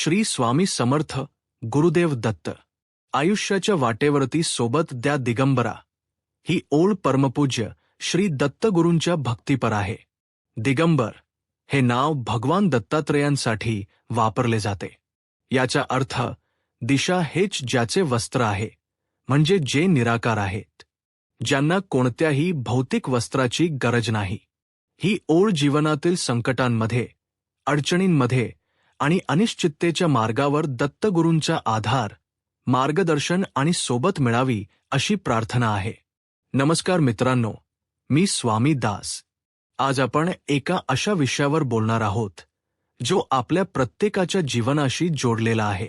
श्री स्वामी समर्थ गुरुदेव दत्त. आयुष्याच्या वाटेवरती सोबत द्या दिगंबरा. ही ओळ परमपूज्य श्री दत्तगुरूंच्या भक्तीपर आहे. दिगंबर हे नाव भगवान दत्तात्रेयांसाठी वापरले जाते. याचा अर्थ दिशा हेच ज्याचे वस्त्र आहे म्हणजे जे निराकार आहेत. ज्यांना कोणत्याही भौतिक वस्त्राची गरज नाही. ही ओळ जीवनातील संकटांमध्ये अडचणींमध्ये आणि अनिश्चिततेच्या मार्गावर दत्तगुरूंचा आधार मार्गदर्शन आणि सोबत मिळावी अशी प्रार्थना आहे. नमस्कार मित्रांनो मी स्वामी दास. आज आपण एका अशा विषयावर बोलणार आहोत जो आपल्या प्रत्येकाच्या जीवनाशी जोडलेला आहे.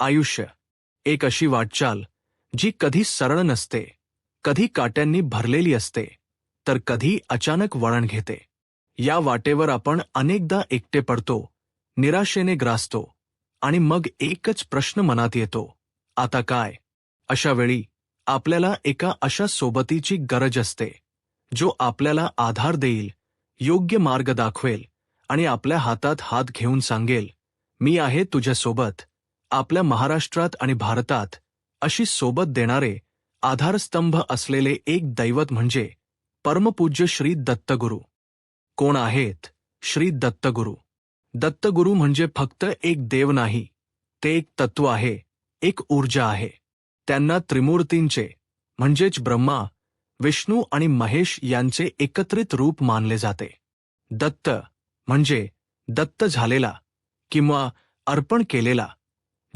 आयुष्य. एक अशी वाटचाल जी कधी सरळ नसते कधी काट्यांनी भरलेली असते तर कधी अचानक वळण घेते. या वाटेवर आपण अनेकदा एकटे पडतो निराशेने ग्रासतो आणि मग एकच प्रश्न मनात येतो आता काय? अशा वेळी आपल्याला एका अशा सोबतीची गरज असते जो आपल्याला आधार देईल योग्य मार्ग दाखवेल आणि आपल्या हातात हात घेऊन सांगेल मी आहे तुझ्यासोबत. आपल्या महाराष्ट्रात आणि भारतात अशी सोबत देणारे आधारस्तंभ असलेले एक दैवत म्हणजे परमपूज्य श्री दत्तगुरू. कोण आहेत श्री दत्तगुरू? दत्तगुरू म्हणजे फक्त एक देव नाही ते एक तत्व आहे एक ऊर्जा आहे. त्यांना त्रिमूर्तींचे म्हणजेच ब्रह्मा विष्णू आणि महेश यांचे एकत्रित रूप मानले जाते. दत्त म्हणजे दत्त झालेला किंवा अर्पण केलेला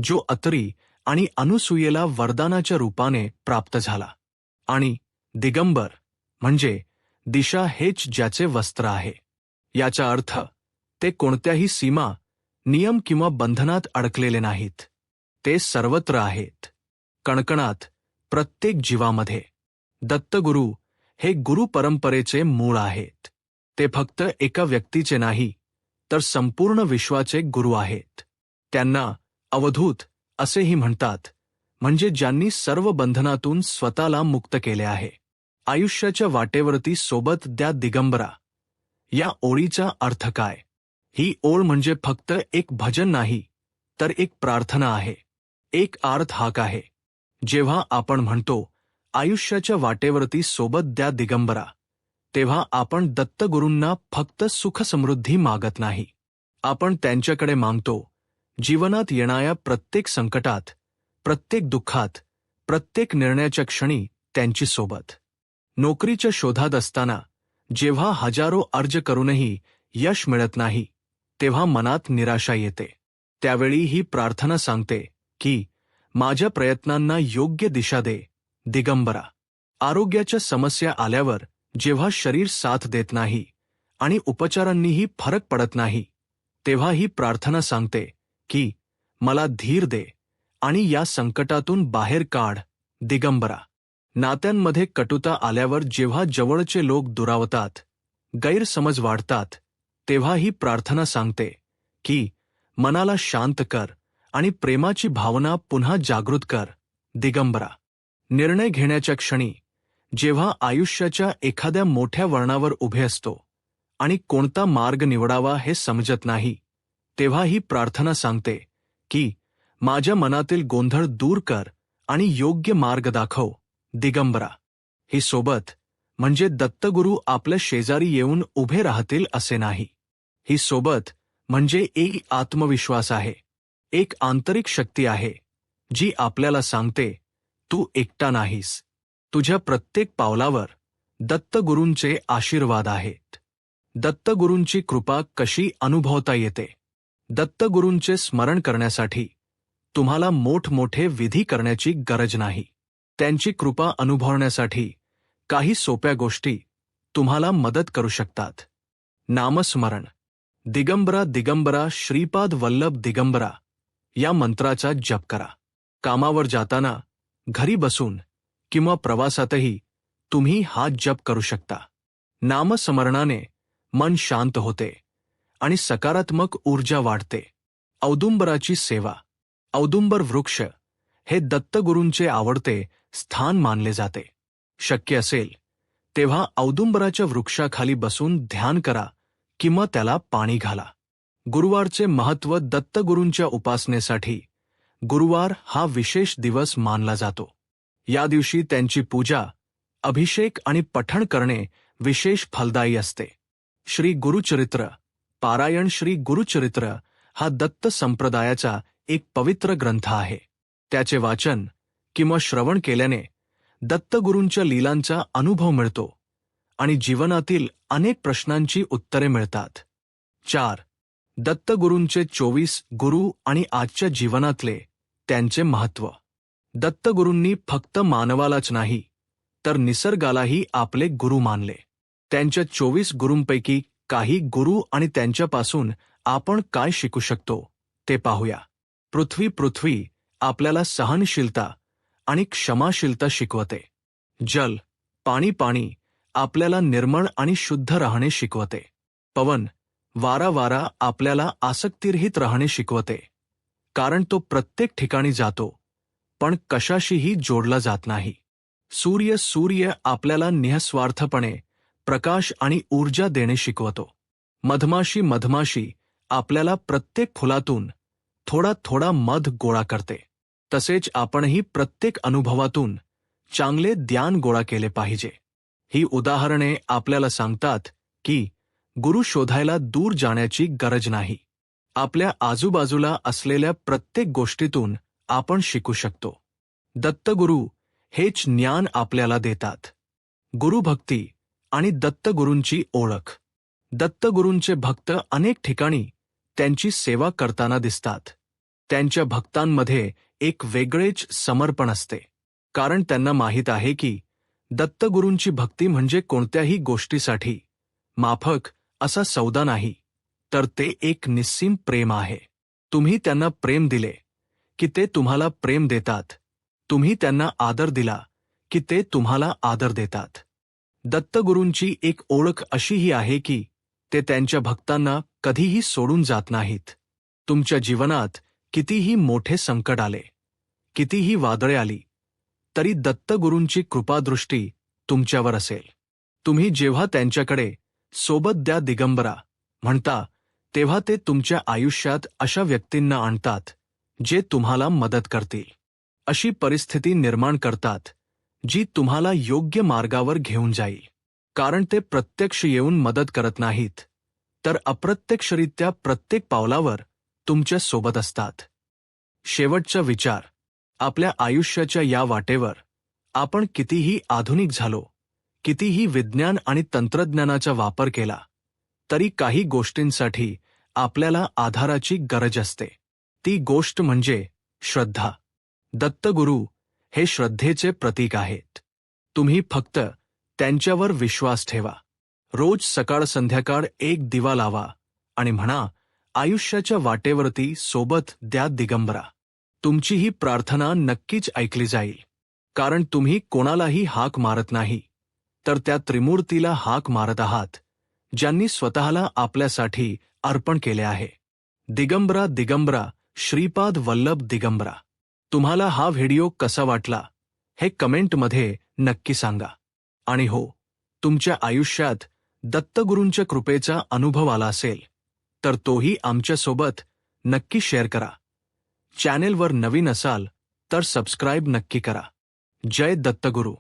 जो अतरी आणि अनुसूयेला वरदानाच्या रूपाने प्राप्त झाला. आणि दिगंबर म्हणजे दिशा हेच ज्याचे वस्त्र आहे. याचा अर्थ ते कोणत्याही सीमा नियम किंवा बंधनात अडकलेले नाहीत. ते सर्वत्र आहेत. कणकणात प्रत्येक जीवामध्ये. दत्तगुरू हे गुरु परंपरेचे मूळ आहेत. ते फक्त एका व्यक्तीचे नाही तर संपूर्ण विश्वाचे गुरु आहेत. त्यांना अवधूत असेही म्हणतात म्हणजे ज्यांनी सर्व बंधनातून स्वतःला मुक्त केले आहे. आयुष्याच्या वाटेवरती सोबत द्या दिगंबरा. या ओळीचा अर्थ काय? ही ओळ म्हणजे फक्त एक भजन नाही तर एक प्रार्थना आहे. एक आर्थ हाक आहे. जेव्हा आपण म्हणतो आयुष्याच्या वाटेवरती सोबत द्या दिगंबरा तेव्हा आपण दत्तगुरूंना फक्त सुखसमृद्धी मागत नाही. आपण त्यांच्याकडे मागतो जीवनात येणाऱ्या प्रत्येक संकटात प्रत्येक दुःखात प्रत्येक निर्णयाच्या क्षणी त्यांची सोबत. नोकरीच्या शोधात असताना जेव्हा हजारो अर्ज करूनही यश मिळत नाही तेव्हा मनात निराशा येते. त्यावेळी ही प्रार्थना सांगते की माझ्या प्रयत्नांना योग्य दिशा दे दिगंबरा. आरोग्याच्या समस्या आल्यावर जेव्हा शरीर साथ देत नाही आणि उपचारांनीही फरक पडत नाही तेव्हा ही प्रार्थना सांगते की मला धीर दे आणि या संकटातून बाहेर काढ दिगंबरा. नात्यांमध्ये कटुता आल्यावर जेव्हा जवळचे लोक दुरावतात गैरसमज वाढतात तेव्हा ही प्रार्थना सांगते की मनाला शांत कर आणि प्रेमाची भावना पुन्हा जागृत कर. दिगंबरा. निर्णय घेण्याच्या क्षणी जेव्हा आयुष्याच्या एखाद्या मोठ्या वळणावर उभे असतो आणि कोणता मार्ग निवडावा हे समजत नाही तेव्हा ही प्रार्थना सांगते की माझ्या मनातील गोंधळ दूर कर आणि योग्य मार्ग दाखव. दिगंबरा. ही सोबत म्हणजे दत्तगुरू आपल्या शेजारी येऊन उभे राहतील असे नाही. ही सोबत म्हणजे एक आत्मविश्वास आहे. एक आंतरिक शक्ती आहे जी आपल्याला सांगते तू एकटा नाहीस. तुझ्या प्रत्येक पावलावर दत्तगुरूंचे आशीर्वाद आहेत. दत्तगुरूंची कृपा कशी अनुभवता येते? दत्तगुरूंचे स्मरण करण्यासाठी तुम्हाला मोठमोठे विधी करण्याची गरज नाही. त्यांची कृपा अनुभवण्यासाठी काही सोप्या गोष्टी तुम्हाला मदत करू शकतात. नामस्मरण. दिगंबरा दिगंबरा श्रीपाद वल्लभ दिगंबरा या मंत्राचा जप करा. कामावर जाताना घरी बसून किंवा प्रवासातही तुम्ही हा जप करू शकता. नामस्मरणाने मन शांत होते आणि सकारात्मक ऊर्जा वाढते. औदुंबराची सेवा. औदुंबर वृक्ष हे दत्तगुरूंचे आवडते स्थान मानले जाते. शक्य असेल तेव्हा औदुंबराच्या वृक्षाखाली बसून ध्यान करा किंवा त्याला पाणी घाला. गुरुवारचे महत्त्व दत्तगुरूंच्या उपासनेसाठी गुरुवार हा विशेष दिवस मानला जातो. या दिवशी त्यांची पूजा अभिषेक आणि पठण करणे विशेष फलदायी असते. श्री गुरुचरित्र पारायण श्री गुरुचरित्र हा दत्त संप्रदायाचा एक पवित्र ग्रंथ आहे. त्याचे वाचन किंवा श्रवण केल्याने दत्तगुरूंच्या लीलांचा अनुभव मिळतो आणि जीवनातील अनेक प्रश्नांची उत्तरे मिळतात. चार. दत्तगुरूंचे चोवीस गुरु आणि आजच्या जीवनातले त्यांचे महत्त्व. दत्तगुरूंनी फक्त मानवालाच नाही तर निसर्गालाही आपले गुरु मानले. त्यांच्या चोवीस गुरूंपैकी काही गुरु आणि त्यांच्यापासून आपण काय शिकू शकतो ते पाहूया. पृथ्वी पृथ्वी आपल्याला सहनशीलता आणि क्षमाशीलता शिकवते. जल पाणी पाणी आपल्याला निर्मळ आणि शुद्ध राहणे शिकवते. पवन वारा वारा आपल्याला आसक्तिरहित राहणे शिकवते. कारण तो प्रत्येक ठिकाणी जातो पण कशाशीही जोडला जात नाही. सूर्य सूर्य आपल्याला निःस्वार्थपणे प्रकाश आणि ऊर्जा देणे शिकवतो. मधमाशी मधमाशी आपल्याला प्रत्येक फुलातून थोडा थोडा मध गोळा करते. तसेच आपणही प्रत्येक अनुभवातून चांगले ज्ञान गोळा केले पाहिजे. ही उदाहरणे आपल्याला सांगतात की गुरु शोधायला दूर जाण्याची गरज नाही. आपल्या आजूबाजूला असलेल्या प्रत्येक गोष्टीतून आपण शिकू शकतो. दत्तगुरू हेच ज्ञान आपल्याला देतात. गुरुभक्ती आणि दत्तगुरूंची ओळख. दत्तगुरूंचे भक्त अनेक ठिकाणी त्यांची सेवा करताना दिसतात. त्यांच्या भक्तांमध्ये एक वेगळेच समर्पण असते. कारण त्यांना माहीत आहे की दत्तगुरूंची भक्ती म्हणजे कोणत्याही गोष्टीसाठी. माफक असा सौदा नाही. तर ते एक निस्सीम प्रेम आहे. तुम्ही त्यांना प्रेम दिले की ते तुम्हाला प्रेम देतात. तुम्ही त्यांना आदर दिला की ते तुम्हाला आदर देतात. दत्तगुरूंची एक ओळख अशीही आहे की ते त्यांच्या भक्तांना कधीही सोडून जात नाहीत. तुमच्या जीवनात कितीही मोठे संकट आले कितीही वादळे आली तरी दत्तगुरूंची कृपादृष्टी तुमच्यावर असेल. तुम्ही जेव्हा त्यांच्याकडे सोबत द्या दिगंबरा म्हणता तेव्हा ते तुमच्या आयुष्यात अशा व्यक्तींना आणतात जे तुम्हाला मदत करतील. अशी परिस्थिती निर्माण करतात जी तुम्हाला योग्य मार्गावर घेऊन जाईल. कारण ते प्रत्यक्ष येऊन मदत करत नाहीत तर अप्रत्यक्षरित्या प्रत्येक पावलावर तुमच्यासोबत असतात. शेवटचा विचार. आपल्या आयुष्याच्या या वाटेवर आपण कितीही आधुनिक झालो कितीही विज्ञान आणि तंत्रज्ञानाचा वापर केला तरी काही गोष्टींसाठी आपल्याला आधाराची गरज असते. ती गोष्ट म्हणजे श्रद्धा. दत्तगुरू हे श्रद्धेचे प्रतीक आहेत. तुम्ही फक्त त्यांच्यावर विश्वास ठेवा. रोज सकाळ संध्याकाळ एक दिवा लावा आणि म्हणा आयुष्याच्या वाटेवरती सोबत द्या दिगंबरा. तुमची ही प्रार्थना नक्कीच ऐकली जाईल. कारण तुम्ही कोणालाही हाक मारत नाही. तर त्या त्रिमूर्तीला हाक मारत आहात ज्यांनी स्वतःला आपल्यासाठी अर्पण केले आहे. दिगंबरा दिगंबरा श्रीपाद वल्लभ दिगंबरा. तुम्हाला हा व्हिडिओ कसा वाटला हे कमेंटमध्ये नक्की सांगा. आणि हो तुमच्या आयुष्यात दत्तगुरूंच्या कृपेचा अनुभव आला असेल तर तोही आमच्यासोबत नक्की शेअर करा. चॅनेलवर नवीन असाल तर सबस्क्राईब नक्की करा. जय दत्तगुरू.